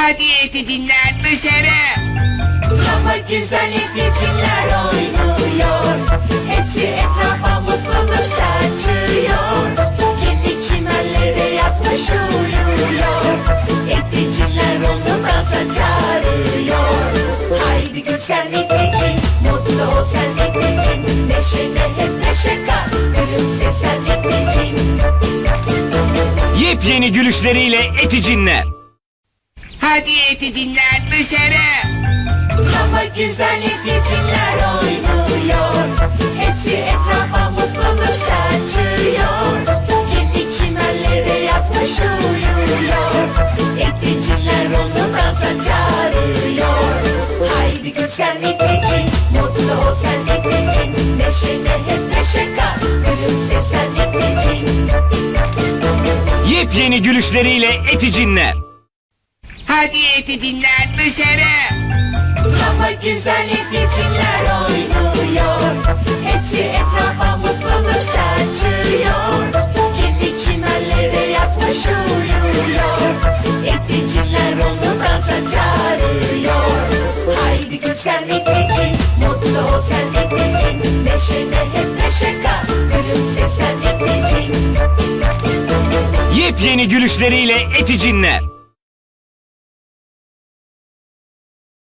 Hadi eticinler dışarı. Hava güzel eticimler oynuyor. Hepsi etrafa mutluluk saçıyor. Kendi çimenlere yatmış uyuyor. Eticimler onu dansa çağırıyor. Haydi gül sen eticin Mutlu ol sen eticin Neşene hep neşe kat Gülümse sen eticin Yepyeni gülüşleriyle eticinler. Hadi eticinler dışarı. Hava güzel eticimler oynuyor. Hepsi etrafa mutluluk saçıyor. Kendi çimenlere yatmış uyuyor. Eticimler onu dansa çağırıyor. Haydi gül sen eticin Mutlu ol sen eticin Neşene hep neşe kat Gülümse sen eticin Yepyeni gülüşleriyle eticinler. Hadi eticinler dışarı. Hava güzel eticimler oynuyor. Hepsi etrafa mutluluk saçıyor Kendi çimenlere yatmış uyuyor. Eticimler onu dansa çağırıyor. Haydi gül sen eticin Mutlu ol sen eticin Neşene hep neşe kat Gülümse sen eticin Yepyeni gülüşleriyle eticinler.